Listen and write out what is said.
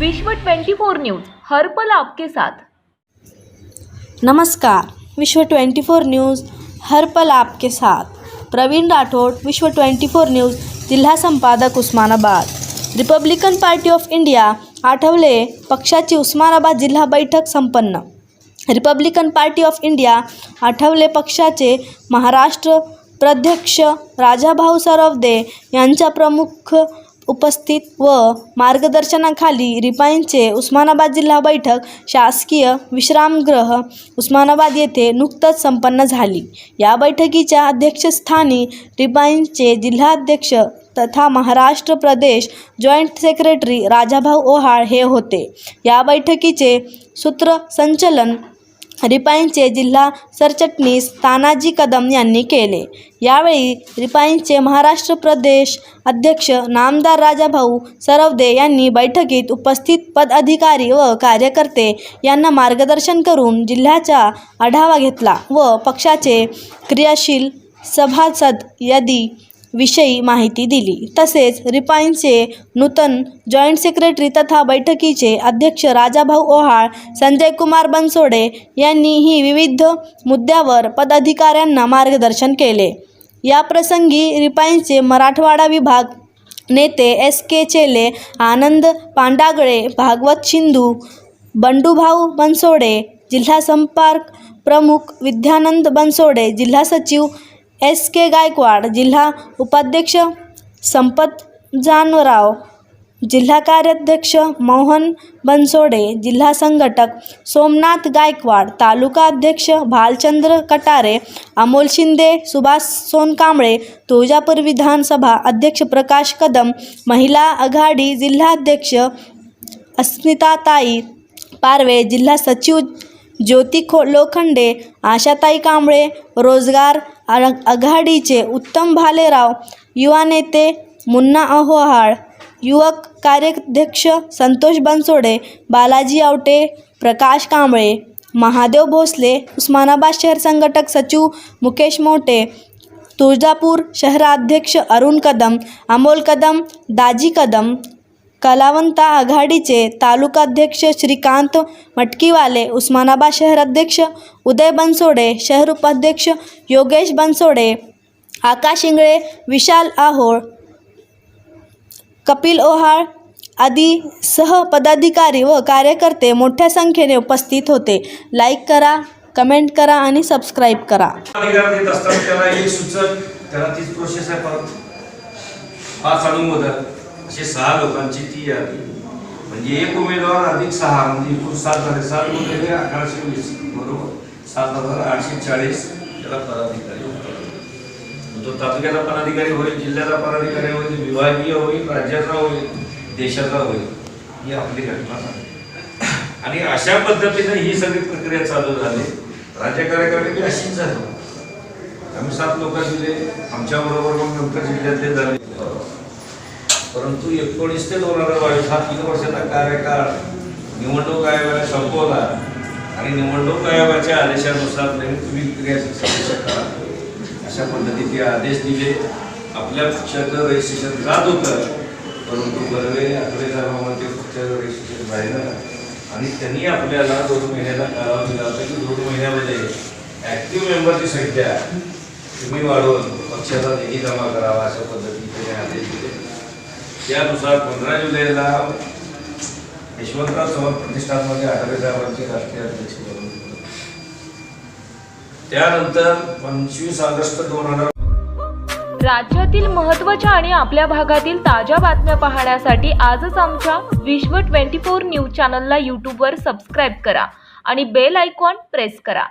विश्व 24 न्यूज हर पल आपके साथ. नमस्कार विश्व 24 न्यूज़ हर पल आपके साथ. प्रवीण राठोड विश्व 24 न्यूज़ जिल्हा संपादक Osmanabad. Republican Party of India Athawale पक्षाची उस्मानाबाद जिल्हा बैठक संपन्न. Republican Party of India Athawale पक्षाचे महाराष्ट्र प्रध्यक्ष राजाभाऊ सरवदे यांच्या प्रमुख उपस्थित व मार्गदर्शनाखाली रिपाईंचे उस्मानाबाद जिल्हा बैठक शासकीय विश्रामगृह उस्मानाबाद येथे नुकतंच संपन्न झाली. या बैठकीच्या अध्यक्षस्थानी रिपाईंचे जिल्हाध्यक्ष तथा महाराष्ट्र प्रदेश जॉईंट सेक्रेटरी राजाभाऊ ओहाळ हे होते. या बैठकीचे सूत्रसंचलन रिपाईंचे जिल्हा सरचिटणीस तानाजी कदम यांनी केले. यावेळी रिपाईंचे महाराष्ट्र प्रदेश अध्यक्ष नामदार राजाभाऊ सरवदे यांनी बैठकीत उपस्थित पदाधिकारी व कार्यकर्ते यांना मार्गदर्शन करून जिल्ह्याचा आढावा घेतला व पक्षाचे क्रियाशील सभासद यादी विषयी माहिती दिली. तसेच रिपाईनचे नूतन जॉईंट सेक्रेटरी तथा बैठकीचे अध्यक्ष राजाभाऊ ओहाळ संजय कुमार बनसोडे यांनीही विविध मुद्द्यावर पदाधिकाऱ्यांना मार्गदर्शन केले. या प्रसंगी मराठवाडा विभाग नेते एस के चेले आनंद पांडागळे भागवत शिंदू बंडूभाऊ बनसोडे जिल्हा संपर्क प्रमुख विद्यानंद बनसोडे जिल्हा सचिव एस के गायकवाड जिल्हा उपाध्यक्ष संपत जानवराव जिल्हा कार्याध्यक्ष मोहन बनसोडे जिल्हा संघटक सोमनाथ गायकवाड तालुका अध्यक्ष भालचंद्र कटारे अमोल शिंदे सुभाष सोनकांबळे तुळजापूर विधानसभा अध्यक्ष प्रकाश कदम महिला आघाडी जिल्हाध्यक्ष अस्मिताताई पारवे जिल्हा सचिव ज्योती खो लोखंडे आशाताई कांबळे रोजगार आघाडीचे उत्तम भालेराव युवा नेते मुन्ना अहोहाळ युवक कार्याध्यक्ष संतोष बनसोडे बालाजी आवटे प्रकाश कांबळे महादेव भोसले उस्मानाबाद शहर संघटक सचिव मुकेश मोटे तुळजापूर शहराध्यक्ष अरुण कदम अमोल कदम दाजी कदम कलावंता आघाडीचे तालुकाध्यक्ष श्रीकांत मटकीवाले उस्मानाबाद शहराध्यक्ष उदय बनसोडे शहर उपाध्यक्ष योगेश बनसोडे आकाश इंगळे विशाल आहोळ कपिल ओहाळ आदी सह पदाधिकारी व कार्यकर्ते मोठ्या संख्येने उपस्थित होते. लाईक करा कमेंट करा आणि सबस्क्राईब करा. त्याला तीच प्रोसेस आहे परत. पाच असे सहा लोकांची ती यादी. म्हणजे एक उमेदवार अधिक सहा म्हणजे एकूण सात झाले. सात उमेदवार अकराशे वीस. बरोबर? सात हजार आठशे चाळीस. त्याला पदाधिकारी तो तालुक्याचा पदाधिकारी होईल जिल्ह्याचा पदाधिकारी होईल विभागीय होईल राज्याचा होईल देशाचा होईल ही आपली घटना आहे आणि अशा पद्धतीने ही सगळी प्रक्रिया चालू झाली. राज्य कार्यकारिणी अशीच झाली. आम्ही सात लोक दिले. आमच्या बरोबर मग नंतर जिल्ह्यातले झाले परंतु एकोणीस ते दोन हजार बावीस हा तीन वर्षाचा कार्यकाळ निवडणूक आयोगाने संपवला. आणि निवडणूक आयोगाच्या आदेशानुसार नवीन तुम्ही क्रिया सदस्य करा अशा पद्धतीचे आदेश दिले. आपल्या पक्षाचं रजिस्ट्रेशन जात होतं. परंतु बर्वे आकडे धर्मामध्ये पक्षाचं रजिस्ट्रेशन राहिलं आणि त्यांनी आपल्याला दोन महिन्याचा कालावधी दिला होता की दोन महिन्यामध्ये ॲक्टिव्ह मेंबरची संख्या तुम्ही वाढवून पक्षाचा निधी जमा करावा अशा पद्धतीने आदेश दिले. त्यानुसार पंधरा जुलैला यशवंतराव चव्हाण प्रतिष्ठानमध्ये आठवले साहेबांचे राष्ट्रीय अध्यक्ष बनवले त्यानंतर पंचवीस ऑगस्ट दोन हजार राज्यातील महत्त्वाच्या आणि आपल्या भागातील ताज्या बातम्या पाहण्यासाठी आजच आमच्या विश्व 24 न्यूज चॅनलला यूट्यूबवर सबस्क्राईब करा आणि बेल आयकॉन प्रेस करा.